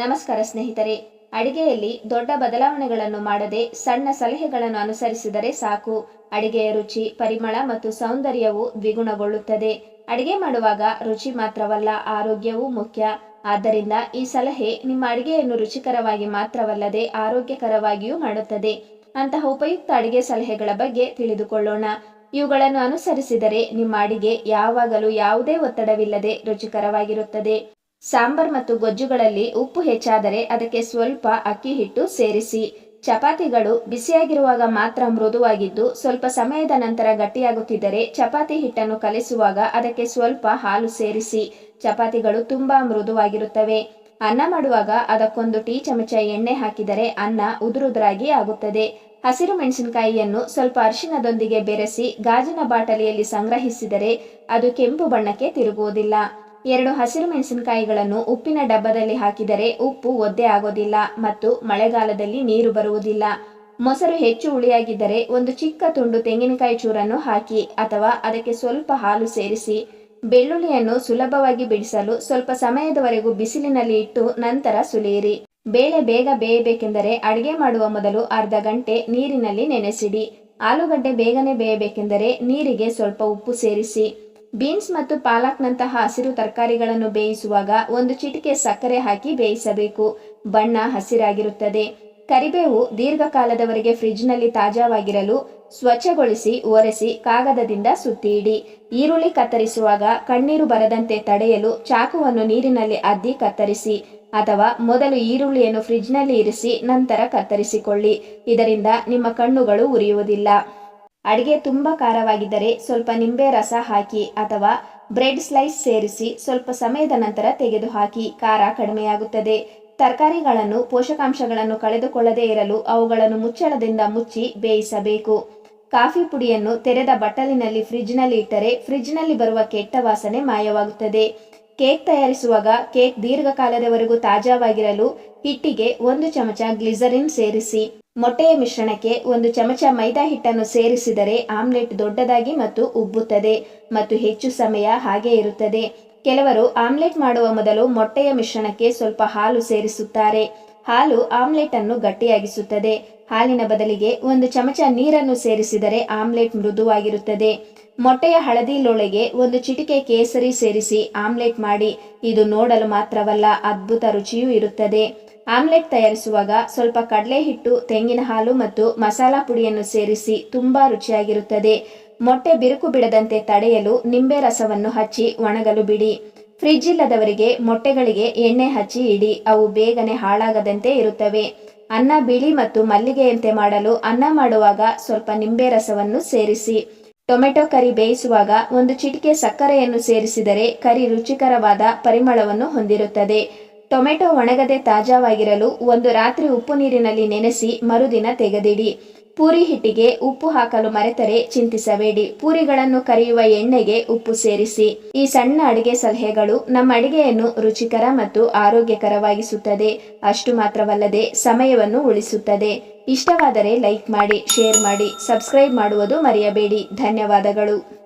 ನಮಸ್ಕಾರ ಸ್ನೇಹಿತರೆ. ಅಡಿಗೆಯಲ್ಲಿ ದೊಡ್ಡ ಬದಲಾವಣೆಗಳನ್ನು ಮಾಡದೆ ಸಣ್ಣ ಸಲಹೆಗಳನ್ನು ಅನುಸರಿಸಿದರೆ ಸಾಕು. ಅಡಿಗೆಯ ರುಚಿ, ಪರಿಮಳ ಮತ್ತು ಸೌಂದರ್ಯವು ದ್ವಿಗುಣಗೊಳ್ಳುತ್ತದೆ. ಅಡಿಗೆ ಮಾಡುವಾಗ ರುಚಿ ಮಾತ್ರವಲ್ಲ, ಆರೋಗ್ಯವೂ ಮುಖ್ಯ. ಆದ್ದರಿಂದ ಈ ಸಲಹೆ ನಿಮ್ಮ ಅಡಿಗೆಯನ್ನು ರುಚಿಕರವಾಗಿ ಮಾತ್ರವಲ್ಲದೆ ಆರೋಗ್ಯಕರವಾಗಿಯೂ ಮಾಡುತ್ತದೆ. ಅಂತಹ ಉಪಯುಕ್ತ ಅಡಿಗೆ ಸಲಹೆಗಳ ಬಗ್ಗೆ ತಿಳಿದುಕೊಳ್ಳೋಣ. ಇವುಗಳನ್ನು ಅನುಸರಿಸಿದರೆ ನಿಮ್ಮ ಅಡಿಗೆ ಯಾವಾಗಲೂ ಯಾವುದೇ ಒತ್ತಡವಿಲ್ಲದೆ ರುಚಿಕರವಾಗಿರುತ್ತದೆ. ಸಾಂಬಾರ್ ಮತ್ತು ಗೊಜ್ಜುಗಳಲ್ಲಿ ಉಪ್ಪು ಹೆಚ್ಚಾದರೆ ಅದಕ್ಕೆ ಸ್ವಲ್ಪ ಅಕ್ಕಿ ಹಿಟ್ಟು ಸೇರಿಸಿ. ಚಪಾತಿಗಳು ಬಿಸಿಯಾಗಿರುವಾಗ ಮಾತ್ರ ಮೃದುವಾಗಿದ್ದು ಸ್ವಲ್ಪ ಸಮಯದ ನಂತರ ಗಟ್ಟಿಯಾಗುತ್ತಿದ್ದರೆ ಚಪಾತಿ ಹಿಟ್ಟನ್ನು ಕಲಿಸುವಾಗ ಅದಕ್ಕೆ ಸ್ವಲ್ಪ ಹಾಲು ಸೇರಿಸಿ. ಚಪಾತಿಗಳು ತುಂಬಾ ಮೃದುವಾಗಿರುತ್ತವೆ. ಅನ್ನ ಮಾಡುವಾಗ ಅದಕ್ಕೊಂದು ಟೀ ಚಮಚ ಎಣ್ಣೆ ಹಾಕಿದರೆ ಅನ್ನ ಉದುರುದುರಾಗಿ ಆಗುತ್ತದೆ. ಹಸಿರು ಮೆಣಸಿನಕಾಯಿಯನ್ನು ಸ್ವಲ್ಪ ಅರಿಶಿನದೊಂದಿಗೆ ಬೆರೆಸಿ ಗಾಜಿನ ಬಾಟಲಿಯಲ್ಲಿ ಸಂಗ್ರಹಿಸಿದರೆ ಅದು ಕೆಂಪು ಬಣ್ಣಕ್ಕೆ ತಿರುಗುವುದಿಲ್ಲ. ಎರಡು ಹಸಿರು ಮೆಣಸಿನಕಾಯಿಗಳನ್ನು ಉಪ್ಪಿನ ಡಬ್ಬದಲ್ಲಿ ಹಾಕಿದರೆ ಉಪ್ಪು ಒದ್ದೆ ಆಗೋದಿಲ್ಲ ಮತ್ತು ಮಳೆಗಾಲದಲ್ಲಿ ನೀರು ಬರುವುದಿಲ್ಲ. ಮೊಸರು ಹೆಚ್ಚು ಹುಳಿಯಾಗಿದ್ದರೆ ಒಂದು ಚಿಕ್ಕ ತುಂಡು ತೆಂಗಿನಕಾಯಿ ಚೂರನ್ನು ಹಾಕಿ ಅಥವಾ ಅದಕ್ಕೆ ಸ್ವಲ್ಪ ಹಾಲು ಸೇರಿಸಿ ಬೆಳ್ಳುಳ್ಳಿಯನ್ನು ಸುಲಭವಾಗಿ ಬಿಡಿಸಲು ಸ್ವಲ್ಪ ಸಮಯದವರೆಗೂ ಬಿಸಿಲಿನಲ್ಲಿ ಇಟ್ಟು ನಂತರ ಸುಲಿಯಿರಿ. ಬೇಳೆ ಬೇಗ ಬೇಯಬೇಕೆಂದರೆ ಅಡಿಗೆ ಮಾಡುವ ಮೊದಲು ಅರ್ಧ ಗಂಟೆ ನೀರಿನಲ್ಲಿ ನೆನೆಸಿಡಿ. ಆಲೂಗಡ್ಡೆ ಬೇಗನೆ ಬೇಯಬೇಕೆಂದರೆ ನೀರಿಗೆ ಸ್ವಲ್ಪ ಉಪ್ಪು ಸೇರಿಸಿ. ಬೀನ್ಸ್ ಮತ್ತು ಪಾಲಕ್ನಂತಹ ಹಸಿರು ತರಕಾರಿಗಳನ್ನು ಬೇಯಿಸುವಾಗ ಒಂದು ಚಿಟಿಕೆ ಸಕ್ಕರೆ ಹಾಕಿ ಬೇಯಿಸಬೇಕು. ಬಣ್ಣ ಹಸಿರಾಗಿರುತ್ತದೆ. ಕರಿಬೇವು ದೀರ್ಘಕಾಲದವರೆಗೆ ಫ್ರಿಡ್ಜ್ನಲ್ಲಿ ತಾಜಾವಾಗಿರಲು ಸ್ವಚ್ಛಗೊಳಿಸಿ, ಒರೆಸಿ, ಕಾಗದದಿಂದ ಸುತ್ತಿಡಿ. ಈರುಳ್ಳಿ ಕತ್ತರಿಸುವಾಗ ಕಣ್ಣೀರು ಬರದಂತೆ ತಡೆಯಲು ಚಾಕುವನ್ನು ನೀರಿನಲ್ಲಿ ಅದ್ದಿ ಕತ್ತರಿಸಿ ಅಥವಾ ಮೊದಲು ಈರುಳ್ಳಿಯನ್ನು ಫ್ರಿಜ್ನಲ್ಲಿ ಇರಿಸಿ ನಂತರ ಕತ್ತರಿಸಿಕೊಳ್ಳಿ. ಇದರಿಂದ ನಿಮ್ಮ ಕಣ್ಣುಗಳು ಉರಿಯುವುದಿಲ್ಲ. ಅಡಿಗೆ ತುಂಬ ಖಾರವಾಗಿದ್ದರೆ ಸ್ವಲ್ಪ ನಿಂಬೆ ರಸ ಹಾಕಿ ಅಥವಾ ಬ್ರೆಡ್ ಸ್ಲೈಸ್ ಸೇರಿಸಿ ಸ್ವಲ್ಪ ಸಮಯದ ನಂತರ ತೆಗೆದುಹಾಕಿ ಖಾರ ಕಡಿಮೆಯಾಗುತ್ತದೆ. ತರಕಾರಿಗಳನ್ನು, ಪೋಷಕಾಂಶಗಳನ್ನು ಕಳೆದುಕೊಳ್ಳದೇ ಇರಲು ಅವುಗಳನ್ನು ಮುಚ್ಚಳದಿಂದ ಮುಚ್ಚಿ ಬೇಯಿಸಬೇಕು. ಕಾಫಿ ಪುಡಿಯನ್ನು ತೆರೆದ ಬಟ್ಟಲಿನಲ್ಲಿ ಫ್ರಿಡ್ಜ್ನಲ್ಲಿ ಇಟ್ಟರೆ ಫ್ರಿಜ್ನಲ್ಲಿ ಬರುವ ಕೆಟ್ಟ ವಾಸನೆ ಮಾಯವಾಗುತ್ತದೆ. ಕೇಕ್ ತಯಾರಿಸುವಾಗ ಕೇಕ್ ದೀರ್ಘಕಾಲದವರೆಗೂ ತಾಜಾವಾಗಿರಲು ಹಿಟ್ಟಿಗೆ ಒಂದು ಚಮಚ ಗ್ಲಿಸರಿನ್ ಸೇರಿಸಿ. ಮೊಟ್ಟೆಯ ಮಿಶ್ರಣಕ್ಕೆ ಒಂದು ಚಮಚ ಮೈದಾ ಹಿಟ್ಟನ್ನು ಸೇರಿಸಿದರೆ ಆಮ್ಲೆಟ್ ದೊಡ್ಡದಾಗಿ ಮತ್ತು ಉಬ್ಬುತ್ತದೆ ಮತ್ತು ಹೆಚ್ಚು ಸಮಯ ಹಾಗೆ ಇರುತ್ತದೆ. ಕೆಲವರು ಆಮ್ಲೆಟ್ ಮಾಡುವ ಮೊದಲು ಮೊಟ್ಟೆಯ ಮಿಶ್ರಣಕ್ಕೆ ಸ್ವಲ್ಪ ಹಾಲು ಸೇರಿಸುತ್ತಾರೆ. ಹಾಲು ಆಮ್ಲೆಟ್ ಅನ್ನು ಗಟ್ಟಿಯಾಗಿಸುತ್ತದೆ. ಹಾಲಿನ ಬದಲಿಗೆ ಒಂದು ಚಮಚ ನೀರನ್ನು ಸೇರಿಸಿದರೆ ಆಮ್ಲೆಟ್ ಮೃದುವಾಗಿರುತ್ತದೆ. ಮೊಟ್ಟೆಯ ಹಳದಿ ಲೋಳೆಗೆ ಒಂದು ಚಿಟಿಕೆ ಕೇಸರಿ ಸೇರಿಸಿ ಆಮ್ಲೆಟ್ ಮಾಡಿ. ಇದು ನೋಡಲು ಮಾತ್ರವಲ್ಲ, ಅದ್ಭುತ ರುಚಿಯೂ ಇರುತ್ತದೆ. ಆಮ್ಲೆಟ್ ತಯಾರಿಸುವಾಗ ಸ್ವಲ್ಪ ಕಡಲೆ ಹಿಟ್ಟು ತೆಂಗಿನ ಹಾಲು ಮತ್ತು ಮಸಾಲಾ ಪುಡಿಯನ್ನು ಸೇರಿಸಿ ತುಂಬಾ ರುಚಿಯಾಗಿರುತ್ತದೆ. ಮೊಟ್ಟೆ ಬಿರುಕು ಬಿಡದಂತೆ ತಡೆಯಲು ನಿಂಬೆ ರಸವನ್ನು ಹಚ್ಚಿ ಒಣಗಲು ಬಿಡಿ. ಫ್ರಿಜ್ ಇಲ್ಲದವರಿಗೆ ಮೊಟ್ಟೆಗಳಿಗೆ ಎಣ್ಣೆ ಹಚ್ಚಿ ಇಡಿ, ಅವು ಬೇಗನೆ ಹಾಳಾಗದಂತೆ ಇರುತ್ತವೆ. ಅನ್ನ ಬಿಳಿ ಮತ್ತು ಮಲ್ಲಿಗೆಯಂತೆ ಮಾಡಲು ಅನ್ನ ಮಾಡುವಾಗ ಸ್ವಲ್ಪ ನಿಂಬೆ ರಸವನ್ನು ಸೇರಿಸಿ. ಟೊಮೆಟೊ ಕರಿ ಬೇಯಿಸುವಾಗ ಒಂದು ಚಿಟಿಕೆ ಸಕ್ಕರೆಯನ್ನು ಸೇರಿಸಿದರೆ ಕರಿ ರುಚಿಕರವಾದ ಪರಿಮಳವನ್ನು ಹೊಂದಿರುತ್ತದೆ. ಟೊಮೆಟೊ ಒಣಗದೆ ತಾಜಾವಾಗಿರಲು ಒಂದು ರಾತ್ರಿ ಉಪ್ಪು ನೀರಿನಲ್ಲಿ ನೆನೆಸಿ ಮರುದಿನ ತೆಗೆದಿಡಿ. ಪೂರಿ ಹಿಟ್ಟಿಗೆ ಉಪ್ಪು ಹಾಕಲು ಮರೆತರೆ ಚಿಂತಿಸಬೇಡಿ. ಪೂರಿಗಳನ್ನು ಕರಿಯುವ ಎಣ್ಣೆಗೆ ಉಪ್ಪು ಸೇರಿಸಿ. ಈ ಸಣ್ಣ ಅಡುಗೆ ಸಲಹೆಗಳು ನಮ್ಮ ಅಡುಗೆಯನ್ನು ರುಚಿಕರ ಮತ್ತು ಆರೋಗ್ಯಕರವಾಗಿಸುತ್ತದೆ. ಅಷ್ಟು ಮಾತ್ರವಲ್ಲದೆ ಸಮಯವನ್ನು ಉಳಿಸುತ್ತದೆ. ಇಷ್ಟವಾದರೆ ಲೈಕ್ ಮಾಡಿ, ಶೇರ್ ಮಾಡಿ, ಸಬ್ಸ್ಕ್ರೈಬ್ ಮಾಡುವುದು ಮರೆಯಬೇಡಿ. ಧನ್ಯವಾದಗಳು.